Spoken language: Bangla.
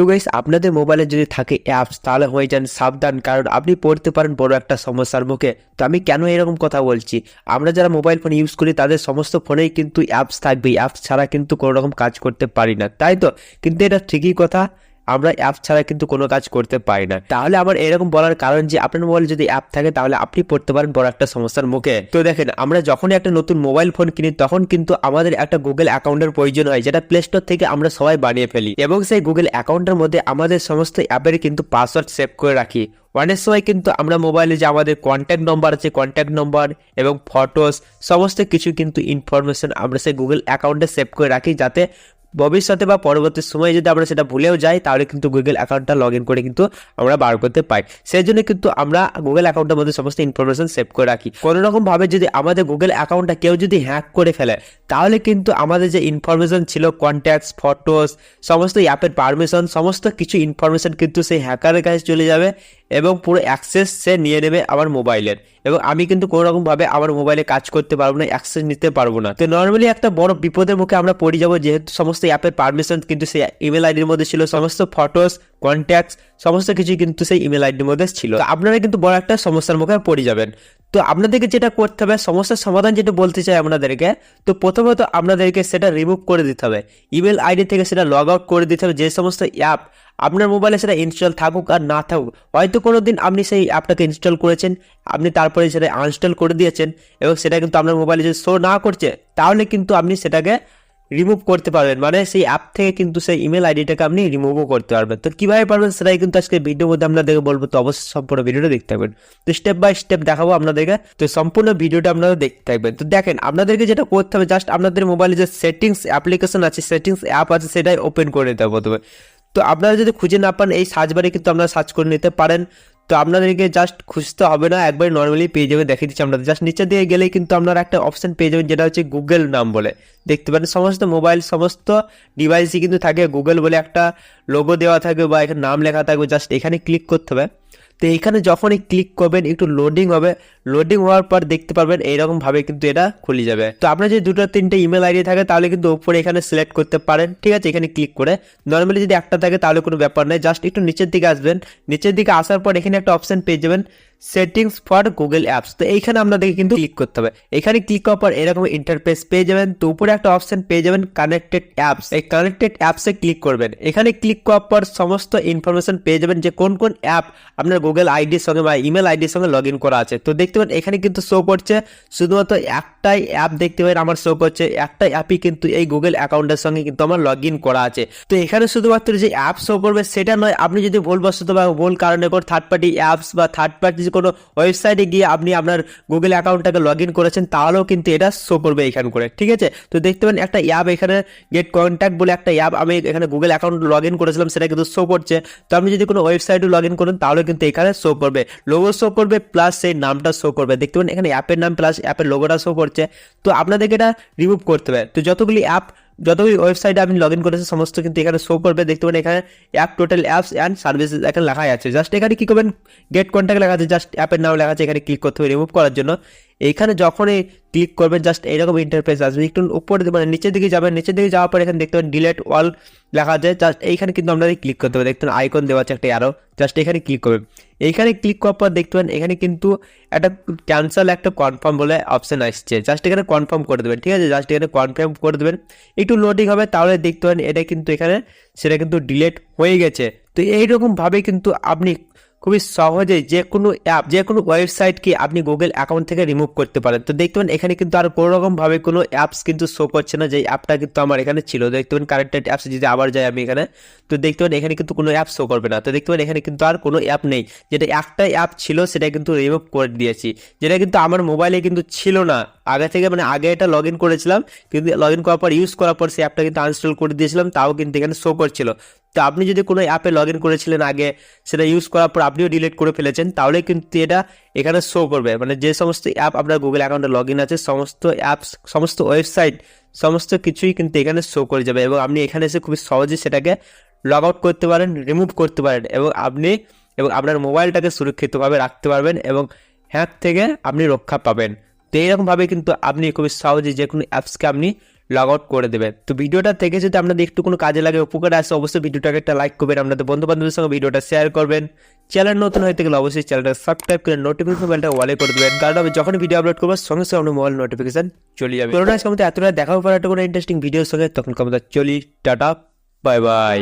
তো গাইস আপনাদের মোবাইলে যদি থাকে অ্যাপস তাহলে হয়ে যান সাবধান, কারণ আপনি পড়তে পারেন বড় একটা সমস্যার মুখে। তো আমি কেন এরকম কথা বলছি? আমরা যারা মোবাইল ফোন ইউজ করি, তাদের সমস্ত ফোনেই কিন্তু অ্যাপস থাকবে অ্যাপস ছাড়া কিন্তু কোনো রকম কাজ করতে পারি না, তাই তো? কিন্তু এটা ঠিকই কথা। আমরা অ্যাপ ছাড়া কিন্তু কোনো কাজ করতে পারি না। তাহলে আমার এরকম বলার কারণ যে, আপনার মোবাইল যদি অ্যাপ থাকে, তাহলে আপনি পড়তে পারেন বড় একটা সমস্যার মুখে। তো দেখেন, আমরা যখনই একটা নতুন মোবাইল ফোন কিনি, তখন কিন্তু আমাদের একটা গুগল অ্যাকাউন্টের প্রয়োজন হয়, যেটা প্লে স্টোর থেকে আমরা সবাই বানিয়ে ফেলি। এবং সেই গুগল অ্যাকাউন্টের মধ্যে আমাদের সমস্ত অ্যাপের কিন্তু পাসওয়ার্ড সেভ করে রাখি। অনেক সময় কিন্তু আমরা মোবাইলে যে আমাদের কন্ট্যাক্ট নম্বর আছে কন্ট্যাক্ট নম্বর এবং ফটোস সমস্ত কিছু কিন্তু ইনফরমেশন আমরা সেই গুগল অ্যাকাউন্টে সেভ করে রাখি, যাতে ভবিষ্যতে বা পরবর্তী সময়ে যদি আমরা সেটা ভুলেও যাই, তাহলে কিন্তু গুগল অ্যাকাউন্টটা লগ ইন করে কিন্তু আমরা বার করতে পাই। সেই জন্য কিন্তু আমরা গুগল অ্যাকাউন্টের মধ্যে সমস্ত ইনফরমেশন সেভ করে রাখি। কোনো রকম ভাবে যদি আমাদের গুগল অ্যাকাউন্টটা কেউ যদি হ্যাক করে ফেলে, তাহলে কিন্তু আমাদের যে ইনফরমেশন ছিল কন্ট্যাক্টস ফটোস সমস্ত অ্যাপের পারমিশন সমস্ত কিছু ইনফরমেশন কিন্তু সেই হ্যাকারের কাছে চলে যাবে। এবং পুরো অ্যাক্সেস সে নিয়ে নেবে আমার মোবাইলের এবং আমি কিন্তু কোনো রকম ভাবে আমার মোবাইলে কাজ করতে পারব না অ্যাক্সেস নিতে পারব না। তো নর্মালি একটা বড় বিপদের মুখে আমরা পড়ে যাব, যেহেতু সমস্ত অ্যাপের পারমিশন কিন্তু সেই ইমেল আইডির মধ্যে ছিল, সমস্ত ফটোস কন্ট্যাক্টস সমস্ত কিছু কিন্তু সেই ইমেল আইডির মধ্যে ছিল। আপনারা কিন্তু বড় একটা সমস্যার মুখে পড়ে যাবেন। তো আপনাদেরকে যেটা করতে হবে সমস্যার সমাধান যেটা বলতে চাই আপনাদেরকে, তো প্রথমত আপনাদেরকে সেটা রিমুভ করে দিতে হবে। ইমেল আইডি থেকে সেটা লগ আউট করে দিতে হবে, যে সমস্ত অ্যাপ আপনার মোবাইলে সেটা ইনস্টল থাকুক আর না থাকুক। হয়তো কোনো দিন আপনি সেই অ্যাপটাকে ইনস্টল করেছেন, আপনি তারপরে সেটা আনস্টল করে দিয়েছেন এবং সেটা কিন্তু আপনার মোবাইলে যদি শো না করছে, তাহলে কিন্তু আপনি সেটাকে রিমুভ করতে পারবেন। মানে সেই অ্যাপ থেকে কিন্তু সেই ইমেল আইডিটাকে আপনি রিমুভও করতে পারবেন। তো কীভাবে পারবেন সেটাই কিন্তু আজকে ভিডিওর মধ্যে আপনাদেরকে বলব। তো অবশ্যই সম্পূর্ণ ভিডিওটা দেখতে থাকবেন। তো স্টেপ বাই স্টেপ দেখাবো আপনাদেরকে। তো সম্পূর্ণ ভিডিওটা আপনারা দেখতে থাকবেন। তো দেখেন, আপনাদেরকে যেটা করতে হবে জাস্ট আপনাদের মোবাইলে যে সেটিংস অ্যাপ্লিকেশন আছে সেটিংস অ্যাপ আছে, সেটাই ওপেন করে নিতে হবে প্রথমে তো আপনারা যদি খুঁজে না পান, এই সার্চ বারে কিন্তু আপনারা সার্চ করে নিতে পারেন। তো আপনাদেরকে জাস্ট খুঁজতে হবে না, একবার নর্মালি পেয়ে যাবে দেখে দিচ্ছি আপনাদের। জাস্ট নিচে দিয়ে গেলেই কিন্তু আপনারা একটা অপশান পেয়ে যাবেন, যেটা হচ্ছে গুগল নাম বলে। দেখতে পারেন, সমস্ত মোবাইল সমস্ত ডিভাইসই কিন্তু থাকে গুগল বলে একটা লোগো দেওয়া থাকবে বা এখানে নাম লেখা থাকবে জাস্ট এখানে ক্লিক করতে হবে। তো এখানে যখনই ক্লিক করবেন, একটু লোডিং হবে। লোডিং হওয়ার পর দেখতে পারবেন এইরকম ভাবে কিন্তু এটা খুলে যাবে। তো আপনার যদি দুটো, তিনটে ইমেল আইডি থাকে, তাহলে কিন্তু ওপরে এখানে সিলেক্ট করতে পারেন। ঠিক আছে, এখানে ক্লিক করে। নর্মালি যদি একটা থাকে, তাহলে কোনো ব্যাপার নেই। জাস্ট একটু নিচের দিকে আসবেন। নিচের দিকে আসার পর এখানে একটা অপশন পেয়ে যাবেন। সেটিংস ফর গুগল অ্যাপস তো এইখানে আপনাদেরকে কিন্তু ক্লিক করতে হবে। এখানে ক্লিক করার পর এরকম ইন্টারফেস পেয়ে যাবেন। তো উপরে একটা অপশন পেয়ে যাবেন কানেক্টেড অ্যাপস এই কানেক্টেড অ্যাপসে ক্লিক করবেন। এখানে ক্লিক করার পর সমস্ত ইনফরমেশন পেয়ে যাবেন যে কোন কোন অ্যাপ আপনার গুগল আইডির সঙ্গে বা ইমেল আইডির সঙ্গে লগ করা আছে। তো দেখতে পাবেন এখানে কিন্তু শো করছে। শুধুমাত্র একটাই অ্যাপ দেখতে পাবেন আমার শো করছে। একটাই অ্যাপই কিন্তু এই গুগল অ্যাকাউন্টের সঙ্গে কিন্তু আমার লগ করা আছে। তো এখানে শুধুমাত্র যে অ্যাপ শো করবে, সেটা নয়, আপনি যদি ভুলবশত বা ভুল কারণে কোনো থার্ড পার্টি অ্যাপস বা থার্ড পার্টি কোনো ওয়েবসাইটে গিয়ে আপনি আপনার গুগল অ্যাকাউন্টটাকে লগ ইন করেছেন, তাহলেও কিন্তু এটা শো করবে এখান করে, ঠিক আছে? তো দেখতে পাবেন একটা অ্যাপ এখানে গেট কন্ট্যাক্ট বলে একটা অ্যাপ আমি এখানে গুগল অ্যাকাউন্ট লগ ইন করেছিলাম, সেটা কিন্তু শো করছে। তো আপনি যদি কোনো ওয়েবসাইটে লগ ইন করেন তাহলে কিন্তু এখানে শো করবে। লোগো শো করবে প্লাস সেই নামটা শো করবে। দেখতে পাবেন এখানে অ্যাপের নাম প্লাস অ্যাপের লোগোটা শো করছে। তো আপনাদেরকে এটা রিমুভ করতে হবে। তো যতগুলি অ্যাপ যতগুলি ওয়েবসাইটে আপনি লগ ইন করেছেন, সমস্ত কিন্তু এখানে শো করবে। দেখতে পারেন এখানে app total apps and services এখানে লেখা আছে। জাস্ট এখানে কী করবেন? গেট কন্ট্যাক্ট লেখা আছে। জাস্ট অ্যাপের নাম লেখা আছে। এখানে ক্লিক করতে হবে রিমুভ করার জন্য। এইখানে যখনই ক্লিক করবেন জাস্ট এইরকম ইন্টারফেস আসবে। একটু উপরে মানে নিচের দিকে যাবেন, নিচের দিকে যাওয়ার পর এখানে দেখতে পাবেন ডিলেট অল লেখা আছে। জাস্ট এইখানে কিন্তু আপনাদের ক্লিক করতে হবে। দেখতে আইকন দেওয়া আছে একটা অ্যারো জাস্ট এখানে ক্লিক করবেন। এইখানে ক্লিক করার পর দেখতে পাবেন এখানে কিন্তু একটা ক্যান্সেল একটা কনফার্ম বলে অপশন আসছে। জাস্ট এখানে কনফার্ম করে দেবেন, ঠিক আছে? জাস্ট এখানে কনফার্ম করে দেবেন। একটু লোডিং হবে, তাহলে দেখতে পাবেন এটা কিন্তু এখানে, সেটা কিন্তু ডিলেট হয়ে গেছে। তো এইরকমভাবে কিন্তু আপনি খুবই সহজেই যে কোনো অ্যাপ যে কোনো ওয়েবসাইটকে আপনি গুগল অ্যাকাউন্ট থেকে রিমুভ করতে পারেন। তো দেখতে পাবেন এখানে কিন্তু আর কোনো রকমভাবে কোনো অ্যাপস কিন্তু শো করছে না যে অ্যাপটা কিন্তু আমার এখানে ছিল। দেখতে পাবেন কানেক্টেড অ্যাপস যদি আবার যাই আমি এখানে, তো দেখতে পাবেন এখানে কিন্তু কোনো অ্যাপ শো করবে না। তো দেখতে পাবেন এখানে কিন্তু আর কোনো অ্যাপ নেই। যেটা একটা অ্যাপ ছিল, সেটা কিন্তু রিমুভ করে দিয়েছি। যেটা কিন্তু আমার মোবাইলে কিন্তু ছিল না। আগে থেকে মানে আগে এটা লগ ইন করেছিলাম, কিন্তু লগ ইন করার পর ইউজ করার পর সেই অ্যাপটা কিন্তু আনস্টল করে দিয়েছিলাম, তাও কিন্তু এখানে শো করছিল। তো আপনি যদি কোনো অ্যাপে লগ ইন করেছিলেন আগে, সেটা ইউজ করার পর আপনিও ডিলিট করে ফেলেছেন, তাহলে কিন্তু এটা এখানে শো করবে। মানে যে সমস্ত অ্যাপ আপনার গুগল অ্যাকাউন্টে লগ ইন আছে, সমস্ত অ্যাপস সমস্ত ওয়েবসাইট সমস্ত কিছুই কিন্তু এখানে শো করে যাবে এবং আপনি এখানে এসে খুবই সহজে সেটাকে লগ আউট করতে পারেন রিমুভ করতে পারেন এবং আপনি, এবং আপনার মোবাইলটাকে সুরক্ষিতভাবে রাখতে পারবেন এবং হ্যাক থেকে আপনি রক্ষা পাবেন। তো এইরকমভাবে কিন্তু আপনি খুবই সহজে যে কোনো অ্যাপসকে আপনি লগ আউট করে দেবেন তো ভিডিওটা থেকে যদি আপনাদের একটু কোনো কাজে লাগে, উপকারে আসে, অবশ্যই ভিডিওটাকে একটা লাইক করবেন, আপনাদের বন্ধু বান্ধবের সঙ্গে ভিডিওটা শেয়ার করবেন। চ্যানেল নতুন হয়ে গেলে অবশ্যই চ্যানেলটা সাবস্ক্রাইব করে নোটিফিকেশন বেলটা ওয়ালে করে দেবেন। কারণ আমি যখন ভিডিও আপলোড করব, সঙ্গে সঙ্গে আপনার মোবাইল নোটিফিকেশন চলে যাবে। করোনা আমাদের এতটা দেখা হবে একটা কোনো ইন্টারেস্টিং ভিডিওর সঙ্গে তখন আমাদের চলি। Tata bye bye